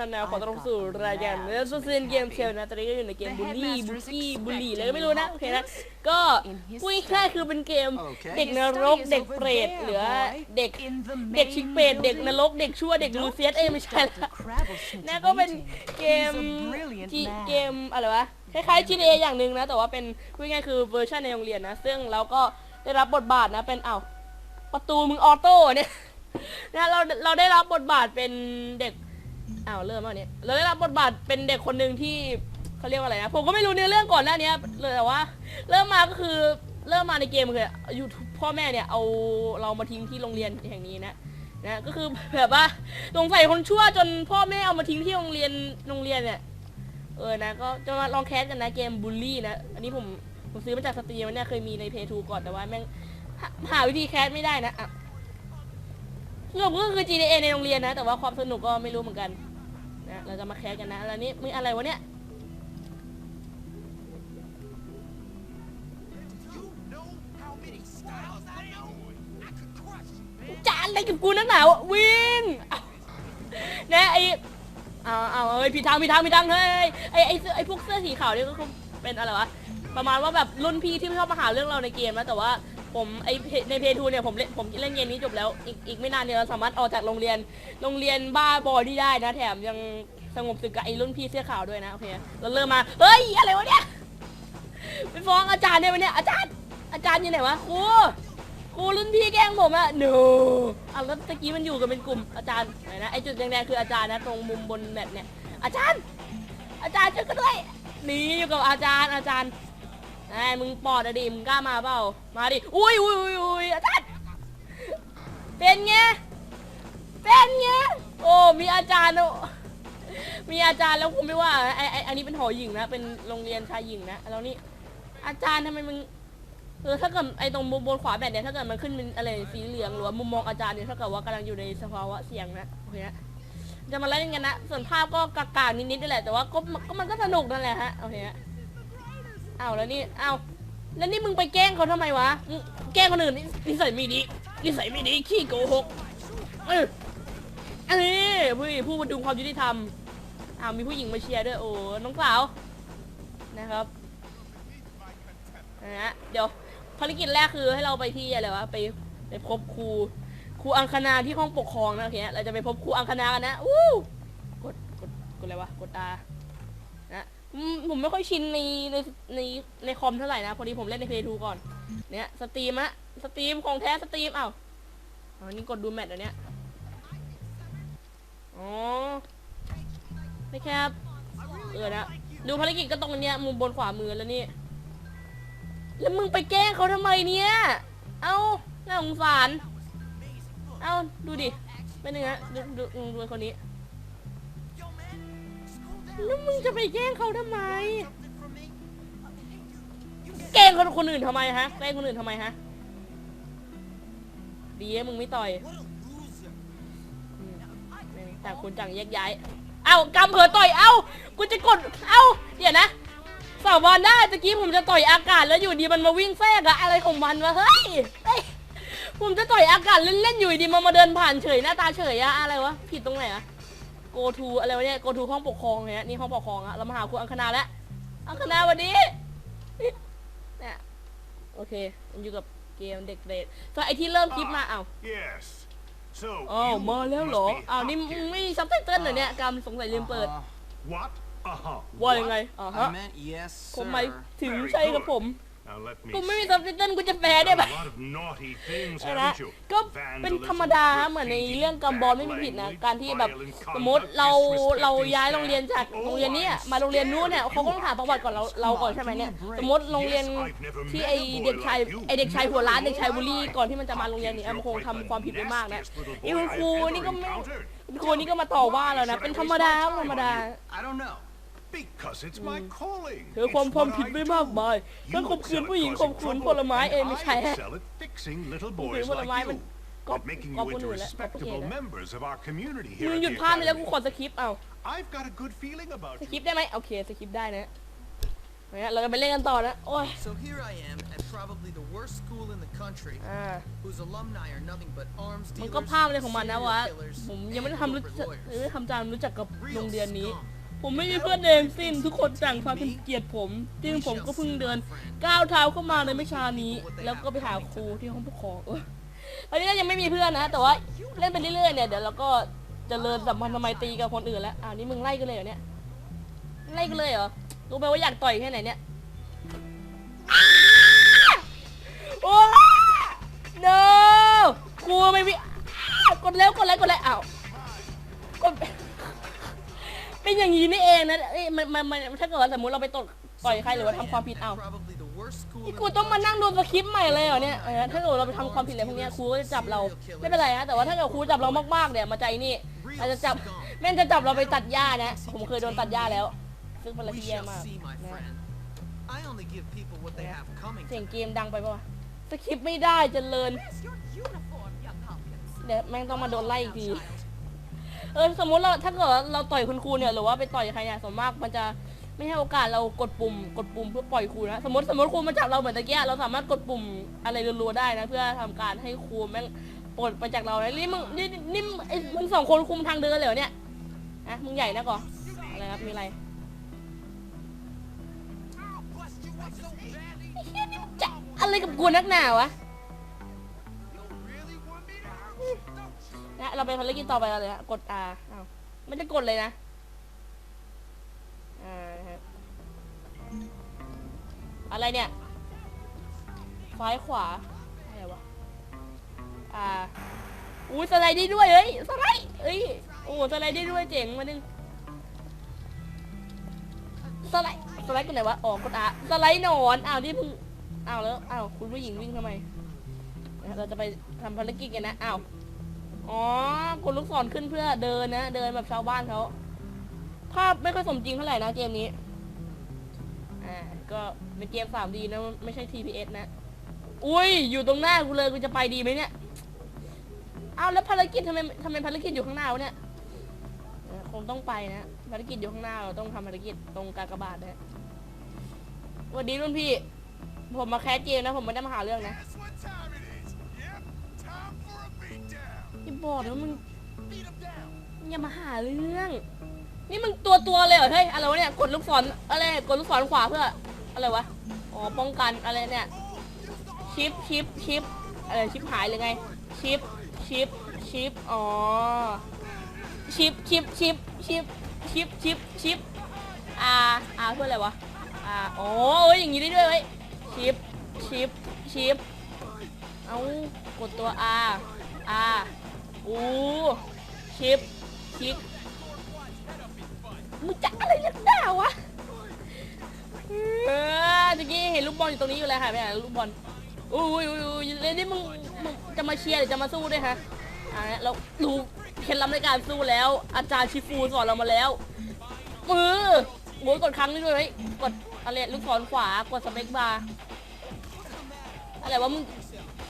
วัสดีท่านนะขอต้อนรับสู่รายการเนื้อซูเซนเกมเชลนะตอนนี้ก็อยู่ในเกมบุลลี่บุกี้บุลลี่อะไรก็ไม่รู้นะโอเคนะก็พูดง่ายๆคือเป็นเกมเด็กนรกเด็กเปรตหรือว่าเด็กเด็กชิกเปรตเด็กนรกเด็กชั่วเด็กลูเซียสเอ้ยไม่ใช่ละนะก็เป็นเกมที่เกมอะไรวะคล้ายๆ GTA อย่างหนึ่งนะ แต่ว่าเป็นพูดง่ายๆคือเวอร์ชันในโรงเรียนนะ ซึ่งเราก็ได้รับบทบาทนะเป็นอ้าวประตูมึงออโต้เนี่ยนะเราเราได้รับบทบาทเป็นเด็ก อ้าวเริ่มแล้วเนี่ยเราได้รับบทบาทเป็นเด็กคนหนึ่งที่เขาเรียกว่าอะไรนะผมก็ไม่รู้เนื้อเรื่องก่อนหน้านี้เลยแต่ว่า เริ่มมาก็คือเริ่มมาในเกมคืออยู่พ่อแม่เนี่ยเอาเรามาทิ้งที่โรงเรียนแห่งนี้นะนะก็คือแบบว่าสงสัยคนชั่วจนพ่อแม่เอามาทิ้งที่โรงเรียนโรงเรียนเนี่ยเออนะก็จะมาลองแคสกันนะเกมบูลลี่นะอันนี้ผมผมซื้อมาจากสตรีมเนี่ยเคยมีในเพย์ทูก่อนแต่ว่าแม่งหาหาวิธีแคสไม่ได้นะอะ สรุปก็คือ GTA ในโรงเรียนนะ แต่ว่าความสนุกก็ไม่รู้เหมือนกันนะเราจะมาแคสกันนะแล้วนี่มึงอะไรวะเนี่ยจานอะไรกับกูนักหนาวะวิ่งเอานะไอเอาเอาเอ้ยผิดทางผิดทางผิดทางเฮ้ยไอไอเสื้อไอพวกเสื้อสีขาวนี่ก็คงเป็นอะไรวะประมาณว่าแบบรุ่นพี่ที่ชอบมาหาเรื่องเราในเกมนะแต่ว่า ผมไอเพในเพทูเนี่ยผมเล่นผมเล่นเกมนี้จบแล้ว อีกอีกไม่นานเนี่ยเราสามารถออกจากโรงเรียนโรงเรียนบ้าบอที่ได้นะแถมยังสงบศึกกับไอรุ่นพี่เสื้อขาวด้วยนะโอเคเราเริ่มมาเฮ้ยอะไรวะเนี่ยไปฟ้องอาจารย์ได้ไหมเนี่ยอาจารย์อาจารย์อยู่ไหนวะครูครูรุ่นพี่แกล้งผมอะ no อะแล้วตะกี้มันอยู่กันเป็นกลุ่มอาจารย์ไหนนะไอจุดแดงๆคืออาจารย์นะตรงมุมบนแมปเนี่ยอาจารย์ อาจารย์ช่วยกันด้วยนี่อยู่กับอาจารย์อาจารย์ ไอ้มึงปอดอะดิมึงกล้ามาเปล่า มาดิ อุ้ยอุ้ยอุ้ยอุ้ยอาจารย์เป็นไง เป็นไง โอ้ มีอาจารย์โอ้มีอาจารย์แล้วผมไม่ว่าไอไออันนี้เป็นหอหญิงนะ เป็นโรงเรียนชายหญิงนะ แล้วนี่ อาจารย์ทำไมมึงเออถ้าเกิดไอตรงบนขวาแบบเนี่ยถ้าเกิดมันขึ้นเป็นอะไรสีเหลืองหรือว่ามุมมองอาจารย์เนี่ยถ้าเกิดว่ากำลังอยู่ในสภาวะเสี่ยงนะโอเคนะจะมาเล่นกันนะ ส่วนภาพก็กากๆนิดๆนี่แหละแต่ว่าก็ก็มันก็สนุกนั่นแหละฮะโอเคฮะ อ้าวแล้วนี่อ้าวแล้วนี่มึงไปแกล้งเขาทำไมวะมึงแกล้งคนอื่นนี่นิสัยไม่ดีนิสัยไม่ดีขี้โกหกเอออันนี้ผู้ผู้บรรดุงความยุติธรรมอ้าวมีผู้หญิงมาเชียร์ด้วยโอ้น้องสาวนะครับนะฮะเดี๋ยวภารกิจแรกคือให้เราไปที่อะไรวะไปไปพบครูครูอังคณาที่ห้องปกครองนะโอเคเราจะไปพบครูอังคณากันนะอู้กดกดกดอะไรวะกดตา อืมผมไม่ค่อยชินในในในในคอมเท่าไหร่นะ พอดีผมเล่นในเพย์ทูก่อน เนี่ยสตรีมอะสตรีมของแท้สตรีมเอ้าอ๋อนี่กดดูแมตช์อันเนี้ยอ๋อไม่แคบเออนะดูภารกิจก็ตรงเนี้ยมุมบนขวามือแล้วนี่ แล้วมึงไปแกล้งเขาทำไมเนี่ย เอ้าน่าสงสาร เอ้าดูดิเป็นยังไงดูดูดูคนนี้ แล้วมึงจะไปแกล้งเขาทำไม แกล้งคนคนอื่นทำไมฮะ แกล้งคนอื่นทำไมฮะ ดีอะมึงไม่ต่อยอืมต่างคนต่างแยกย้าย เอ้ากำเผลอต่อย เอ้า กูจะกด เอ้าเดี๋ยวนะสาววันได้ตะกี้ผมจะต่อยอากาศแล้วอยู่ดีมันมาวิ่งแทรกอะอะไรของมันวะ เฮ้ยเฮ้ย ผมจะต่อยอากาศเล่นๆอยู่ดีมันมาเดินผ่านเฉยหน้าตาเฉยอะอะไรวะ ผิดตรงไหนอะ go to อะไรวะเนี่ย go to ห้องปกครองเนี่ยนี่ห้องปกครองอะเรามาหาครูอังคณาแล้วอังคณาวันนี้เนี่ยโอเคมันอยู่กับเกมเด็กเรดส่วนไอที่เริ่มคลิปมาอ้าว Yes. So อ้าว you มาแล้วเหรอ must be อ้าวนี่ up มึง here. ไม่ซับไตเติ้ลเหรอเนี่ยกำสงสัยลืมเปิด What? Uh-huh. ว่ายังไงอ๋อ Uh, ฮะ I meant yes, ผม sir. หมายถึง Very ใช่กับ good. ผม Now let me กูไม่มี see. ซับไตเติ้ลกูจะแปล You've ได้ done ปะ a lot of naughty things, นะ haven't you? ก็เป็นธรรมดาฮะเหมือนในเรื่องกัมบอลไม่มีผิดนะการที่แบบสมมติเราเราย้ายโรงเรียนจากโรงเรียนเนี้ยมาโรงเรียนนู้นเนี่ยเขาก็ต้องถามประวัติก่อนเราเราก่อนใช่ไหมเนี่ยสมมติโรงเรียนที่ไอเด็กชายไอเด็กชายหัวร้านเด็กชายบุรีก่อนที่มันจะมาโรงเรียนนี้มันคงทำความผิดไปมากนะไอคุณครูนี่ก็ไม่คุณครูนี่ก็มาต่อว่าเรานะเป็นธรรมดาครับธรรมดา I don't know. Because it's my calling. เธอความ It's ความ what ผิด I ไม่ do. มากมาย You ทั้งข่มขืน excel at ผู้หญิง causing ข่มขืน trouble, ผลไม้เอ้ย and ไม่ใช่ I ฮะ excel at fixing little ข่มขืน boys ผลไม้ like มัน you. ก็ At making ก็ you คน into อื่นแล้วก็โอเค respectable นะ members of our community มึ here ง at หยุด the ภาพไปแล้วกู academy. ขอสคริปต์เอา I've got a good feeling about ส you. คริปต์ได้ไหมโอเคสคริปต์ได้นะเนี่ยเราจะไปเล่นกันต่อนะโอ้ย So here I am at probably the worst school in the country, อ่า whose alumni are nothing but arms มัน dealers, ก็ภาพเลยของมันนะ serial วะ killers, ผมยังไม่ได้ทำรู้ corporate จัก lawyers. ยังไม่ได้ทำจานรู้จักกับ Real โรงเรียนนี้ scum. ผมไม่มีเพื่อนเองสิ้นทุกคนต่างพากันเกลียดผมจึงผมก็เพิ่งเดินก้าวเท้าเข้ามาในไม่ช้านี้ แล้วก็ไปหาครูที่ห้องปกครองออตอนนี้ยังไม่มีเพื่อนนะ แต่ว่าเล่นไปเรื่อยๆเนี่ยเดี๋ยวเราก็จะเริญสัมพันธ์ทำไมตีกับคนอื่นแล้วอ่าวนี่มึงไล่กันเลยเหรอเนี่ยไล่กันเลยเหรอรู้ไหมว่าอยากต่อยแค่ไหนเนี่ยโอ้ no ครูไม่มีกดแล้วกดแล้วกดแล้วอ้าวกด เป็นอย่างนี้นี่เองนะเอ้ยมันมันมันถ้าเกิดว่าสมมติเราไปตดต่อยใครหรือว่าทำความผิดเอา Probably the worst school นี่ in กู the ต้องมา country. นั่งดูสคริปต์ใหม่เลยเหรอเนี่ยเออถ้าเกิดเราไปทำความผิดอะไรพวกเนี้ยครูก็จะจับเราไม่เป็นไรนะแต่ว่าถ้าเกิดครูจับเรามากๆเนี่ยมาใจนี่อาจจะจับแม่งจะจับเราไปตัดหญ้านะผมเคยโดนตัดหญ้าแล้ว ซึ่งเป็นอะไร We ที่แย่ shall มาก see, my นะ friend. I only give people what they have coming เสียง to เกมดังไปปะวะสคริปต์ไม่ได้เจริญ Your uniform, young Hopkins. เดี๋ยวแม่งต้องมาโดนไล่อีกที เออสมมติเราถ้าเกิดว่าเราต่อยคุณครูเนี่ยหรือว่าไปต่อยใครเนี่ยส่วนมากมันจะไม่ให้โอกาสเรากดปุ่ม กดปุ่มเพื่อปล่อยครูนะสมมติสมมติครูมาจับเราเหมือนตะเกียเราสามารถกดปุ่มอะไรรัวๆได้นะ เพื่อทำการให้ครูแม่งปลดไปจากเราเลยนี่มึงนี่นี่ไอ้มึงสองคนคุมทางเดินเหรอเนี่ยอะมึงใหญ่นะก่ออะไรครับมีอะไรไอ้เหี้ยนี่มึงจะอะไรกับกูนักหนาวะะเราไปภารกิจต่อไปเลยฮะกด R อ้าวมันจะกดเลยนะอ่านะฮะอะไรเนี่ยซ้ายขวาอะไรวะอ่าอุ้ยสไลด์ได้ด้วยเฮ้ยสไลด์เอ้ยโอ้สไลด์ได้ด้วยเจ๋งมาดึงสไลด์สไลด์กันไหนวะอ๋อกดอาสไลด์หนอนอ้าวที่เพิ่งอ้าวแล้วอ้าวคุณผู้หญิงวิ่งทำไมเราจะไปทำภารกิจกันนะอ้าว อ๋อกดลูกศรขึ้นเพื่อเดินนะ เดินแบบชาวบ้านเขาภาพไม่ค่อยสมจริงเท่าไหร่นะเกมนี้ อ่า ก็เป็นเกม 3D นะ ไม่ใช่ TPS นะ อุ้ย อยู่ตรงหน้ากูเลยกูจะไปดีไหมเนี่ย เอาแล้วภารกิจทำไมทำไมภารกิจอยู่ข้างหน้าวะเนี่ย คงต้องไปนะ ภารกิจอยู่ข้างหน้าเราต้องทำภารกิจตรงกากบาทนะวัสดีรุ่นพี่ ผมมาแคสเกมนะ ผมไม่ได้มาหาเรื่องนะ อย่าบอกนะมึงอย่ามาหาเรื่อง นี่มึงตัวตัวเลยเหรอเฮ้ยอะไรวะเนี่ยกดลูกศรอะไรกดลูกศรขวาเพื่อ อะไรวะอ๋อป้องกันอะไรเนี่ยชิปชิปชิปอะไรชิปหายเลยไง ชิปชิปชิปอ๋อชิปชิปชิปชิปชิปชิปชิปอ่าอ่าเพื่ออะไรวะอ่าอ๋อเอ้ยอย่างงี้ได้ด้วยเว้ยชิปชิปชิปเอากดตัว R R อู้ โอ้ชิปชิปมึงจะอะไรนักหนาวะเออตะกี้เห็นลูกบอลอยู่ตรงนี้อยู่เลยค่ะไม่เห็นลูกบอลอุ้ยอุ้ยอุ้ยเลยนี่มึงมึงจะมาเชียร์หรือจะมาสู้ด้วยฮะอ่าเราดูเคล็ดลับในการสู้แล้ว อาจารย์ชิฟูสอนเรามาแล้วมือโอ้ยกดครั้งนี้ด้วยเฮ้ยกดอะไรลูกศรขวากดสเปคบาร์อะไรวะมึง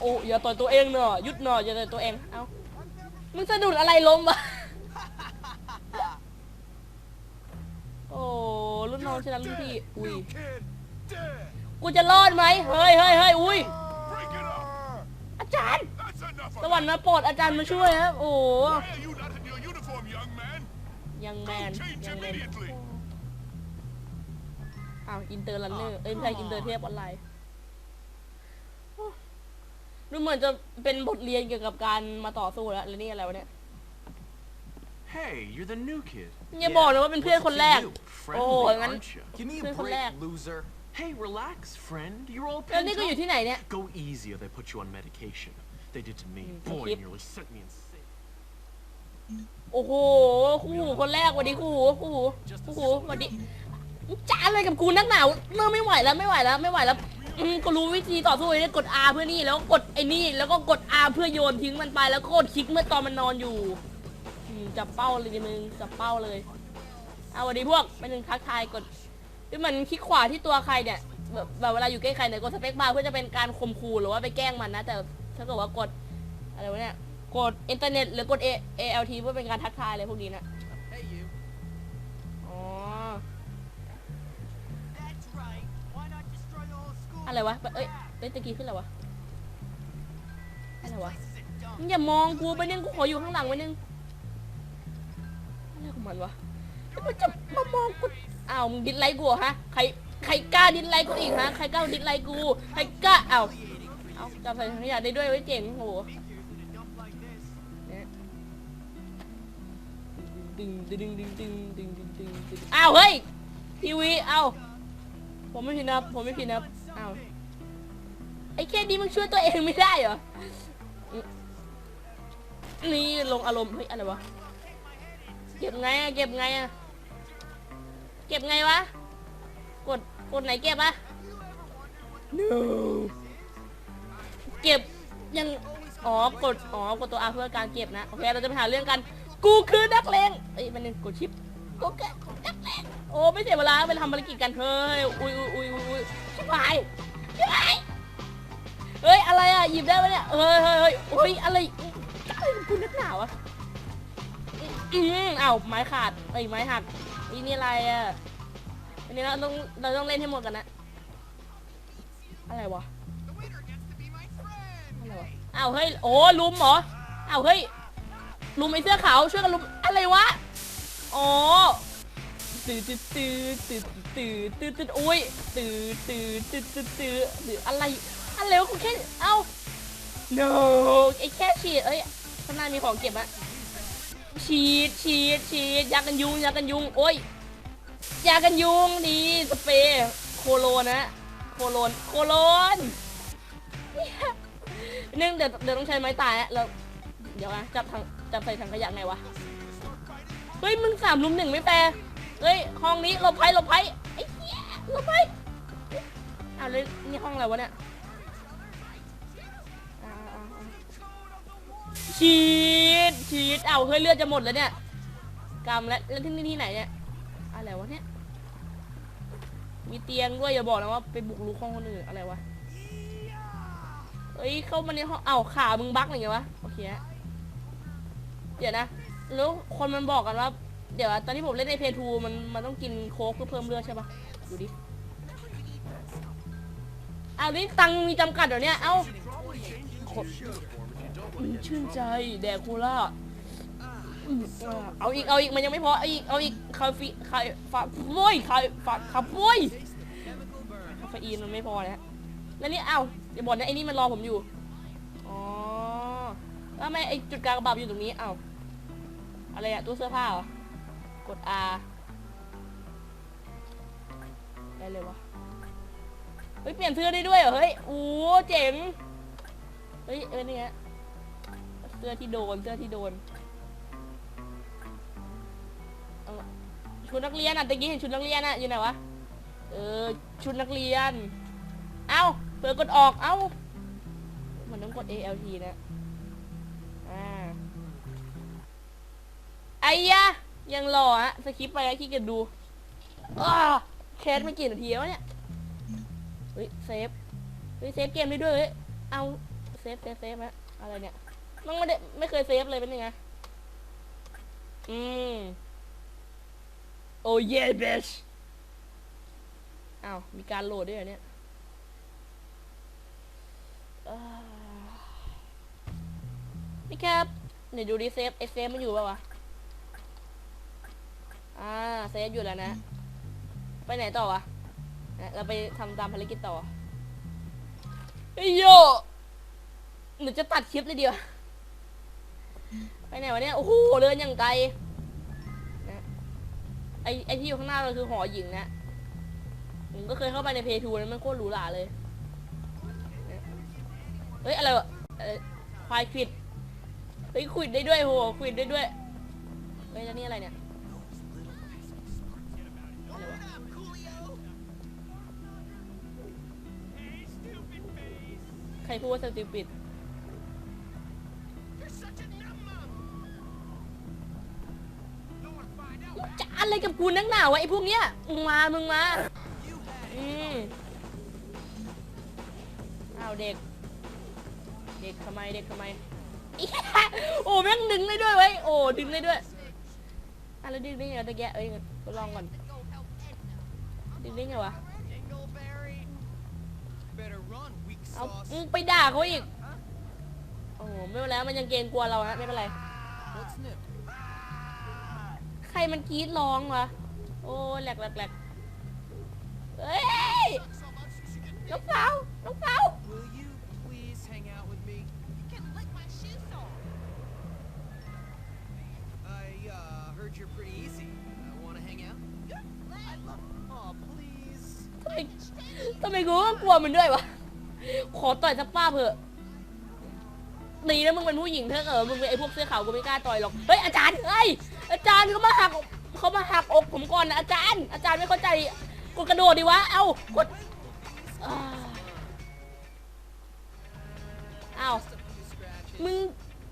โอ้อย่าต่อยตัวเองเนอะหยุดเนอะอย่าต่อยตัวเอง เอ้า มึงสะดุดอะไรล้มวะ โอ้รุ่นน้องชนะรุ่นพี่ อุ้ย กูจะรอดไหม เฮ้ยเฮ้ยเฮ้ยอุ้ย อาจารย์ สวรรค์มาโปรดอาจารย์มาช่วยครับ โอ้ยังแมนยังแมนอ้าว อินเตอร์รันเนอร์ เอ้ยไม่ใช่อินเตอร์เทพออนไลน์ ดูเหมือนจะเป็นบทเรียนเกี่ยวกับการมาต่อสู้แล้วแล้วนี่อะไรวะเนี่ย Hey, you're the new kid. อย่าบอกนะว่าเป็นเพื่อนคนแรก Friendly, Oh, and then- aren't you? Give me a Friend break, lag. loser. Hey, relax, friend. You're all แล้ว pent นี่ก็อยู่ up. ที่ไหนเนี่ย Go easy or they put you on medication. They did to me. Mm, Boy, keep- it nearly sent me insane. โอ้โหคู่หูคนแรกสวันนี้คู่หูคู่หูคู่หูสวันนี้จ้าอะไรกับกูนักหนาวเริ่มไม่ไหวแล้วไม่ไหวแล้วไม่ไหวแล้ว อืมกูรู้วิธีต่อสู้เลยกด R เพื่อนี่แล้วก็กดไอ้นี่แล้วก็กด R เพื่อโยนทิ้งมันไปแล้วก็กดคลิกเมื่อตอนมันนอนอยู่อืมจับเป้าเลยดิมึงจับเป้าเลยเอาวันนี้พวกไปหนึ่งทักทายกดคือมันคลิกขวาที่ตัวใครเนี่ยแบบแบบเวลาอยู่ใกล้ใครเนี่ยกดสเปคบาร์เพื่อจะเป็นการข่มขู่หรือว่าไปแกล้งมันนะ แต่ถ้าเกิดว่ากดอะไรวะเนี่ยกดอินเทอร์เน็ตหรือกด A ALT เพื่อเป็นการทักทายอะไรพวกนี้นะ อะไรวะ เอ้ยเอ้ยตะกี้ขึ้นอะไรวะ อะไรวะมึงอย่ามองกูไปนึงกูขออยู่ข้างหลังไปนึงอะไรของมันวะมันจะมามองกูอ้าวมึงดิสไลค์กูเหรอฮะ ใคร ใครกล้าดิสไลค์กูอีกฮะ ใครกล้าดิสไลค์กู ใครกล้าอ้าวเอาจับใส่ถังขยะได้ด้วยเว้เจ๋งโหดึงดึงดึงดึงดึงดึงดึงดึงดึงอ้าวเฮ้ยทีวี เอ้าผมไม่ผิดนะครับผมไม่ผิดนะครับ อ้าวไอ้แค่นี้มึงช่วยตัวเองไม่ได้เหรอ นี่ลงอารมณ์เฮ้ยอะไรวะ เก็บไงอะเก็บไงอะเก็บไงวะ กด กดไหนเก็บอะ no เก็บยังอ๋อกดอ๋อกดตัว R เพื่อการเก็บนะ โอเค เราจะไปหาเรื่องกัน กูคือนักเลงเอ้ยมันนึงกดชิปกูคือนักเลงโอ้ไม่เสียเวลาไปทำภารกิจกัน เฮ้ย อุ้ยอุ้ยอุ้ย หายชิบหายเฮ้ยอะไรอะหยิบได้ปะเนี่ยเฮ้ยเฮ้ยเฮ้ยเฮ้ยอะไรอะไรของกูนักหนาวะอืมเอ้าไม้ขาดเอ้ยไม้หักอีนี่อะไรอะอันนี้เราต้องเราต้องเล่นให้หมดกันนะอะไรวะ The winner gets to be my friend. อะไรวะอ้าวเฮ้ยโอ้ลุมเหรออ้าวเฮ้ยลุมไอ้เสื้อขาวช่วยกันลุมอะไรวะอ๋อตื่นตื่นตื่นตื่น ตื่นตื่นตื่นอุ้ยตื่นตื่นตื่นตื่นตื่นตื่นอะไร อะไรวะกูแค่ เอ้า no ไอ้แค่ฉีดเอ้ยข้างหน้ามีของเก็บอะฉีดฉีดฉีดยากันยุงยากันยุง โอ้ยยากันยุงดีสเปรย์โคโลนะ โคโลนโคโลนเนี่ยนึ่งเดี๋ยวเดี๋ยวต้องใช้ไม้ตายอะแล้วเดี๋ยวนะจับถังจับใส่ถังขยะไงวะ เฮ้ย มึงสามลุมหนึ่งไม่แฟร์เฮ้ย ห้องนี้หลบภัยหลบภัยไอ้เหี้ยห ลบภัยอ้าวแล้วนี่ห้องอะไรวะเนี่ยอ่าอ่าอ่าฉีดฉีดเอาเฮ้ยเลือดจะหมดแล้วเนี่ยกำแล้วแล้วที่นี่ที่ไหนเนี่ยอะไรวะเนี่ยมีเตียงด้วยอย่าบอกนะว่าไปบุกรุกห้องคนอื่นอะไรวะเอ้ยเข้ามาในห้องเอ้าขามึงบักอะไรเงี้ยวะโอเคฮะเดี๋ยวนะแล้วคนมันบอกกันว่าเดี๋ยวตอนที่ผมเล่นในเพทูมันมันต้องกินโค้กเพื่อเพิ่มเลือดใช่ปะ ดูดิเอาดิตังค์มีจำกัดเดี๋ยวเนี้ยเอ้าชื่นใจแดกโคล่าเอาอีกเอาอีกมันยังไม่พอเอาอีกเอาอีกคาเฟคาฟาโว้ยคาฟาคาโว้ยคาเฟอีนมันไม่พอนะแล้วนี่เอาอย่าบอกนะไอ้นี่มันรอผมอยู่อ๋อแล้วทำไมไอ้จุดกลางกระบาดอยู่ตรงนี้เอาอะไรอะตู้เสื้อผ้าเหรอกด R ได้เลยวะเฮ้ยเปลี่ยนเสื้อได้ด้วยเหรอเฮ้ยโอ้เจ๋งเฮ้ยเออนี่ฮะเสื้อที่โดนเสื้อที่โดนชุดนักเรียนอะตะกี้เห็นชุดนักเรียนอะอยู่ไหนวะเออชุดนักเรียน เอ้าเปิดกดออกเอ้ามันต้องกด ALT นะอ่าไอ้ยะยังรอฮะสคริปไปแล้วขี้เกียจดูอ้า แคสไม่กี่นาทีแล้วเนี่ย เฮ้ยเซฟ เฮ้ยเซฟเกมได้ด้วยเฮ้ย เอาเซฟเซฟเซฟฮะอะไรเนี่ยมันไม่ได้ไม่เคยเซฟเลยเป็นยังไง อืม โอ้เย่เบชอ้าว มีการโหลดด้วยเหรอเนี่ยนี่ครับเดี๋ยวดูดิเซฟไอเซฟมันอยู่ป่าวะ อ่า เซฟอยู่แล้วนะ ไปไหนต่อวะ เราไปทำตามภารกิจต่อไอ้โยหนูจะตัดคลิปเลยเดียว ไปไหนวะเนี่ย โอ้โห เดินอย่างไกลนะไอไอที่อยู่ข้างหน้าเราคือหอหญิงนะผมก็เคยเข้าไปในเพทูนั้นมันโคตรหรูหราเลยนะเฮ้ย อะไรวะควายควิด เฮ้ยควิดได้ด้วยโหควิดได้ด้วย เฮ้ยแล้วนี่อะไรเนี่ย ใครพูดว่าสติปิดจะอะไรกับกูนักหนาวะไอ้พวกเนี้ย มึงมา มึงมา อืมอ้าวเด็ก เด็กทำไม เด็กทำไม โอ้แม่งดึงได้ด้วยเว้ย โอ้ดึงได้ด้วยอะแล้วดึงได้ไงตะแกะเอ้ยลองก่อน ดึงได้ไงวะ เอา sauce. มึงไปด่าเขาอีก โอ้โหไม่เป็นไรมันยังเกรงกลัวเราฮะไม่เป็นไร What's new? ใครมันกรีดร้องวะ โอ้แหลกแหลกแหลกเฮ้ย So much you should get น้องสาวน้องสาว Will you please hang out with me? You can lick my shoes off. I uh, heard you're pretty easy. Uh, wanna hang out? I love Oh, please. ทำไมทำไมกูต้องกลัวมันด้วยวะ ขอต่อยสักป้าเถอะดีนะมึงเป็นผู้หญิงเถอะเออมึงเป็นไอ้พวกเสื้อขาวกูไม่กล้าต่อยหรอกเฮ้ยอาจารย์เฮ้ยอาจารย์เขามาหักเขามาหักอกผมก่อนนะอาจารย์ อาจารย์ไม่เข้าใจกดกระโดดดิวะเอ้ากดเอ้ามึง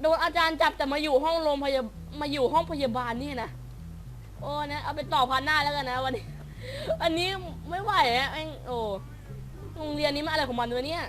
โดนอาจารย์จับแต่มาอยู่ห้องโรงพยามาอยู่ห้องพยาบาลนี่นะโอ้นะเอาไปต่อพันหน้าแล้วกันนะวันนี้อันนี้ไม่ไหวอะแม่งโอ้ โรงเรียนนี้มันอะไรของมันวะเนี่ย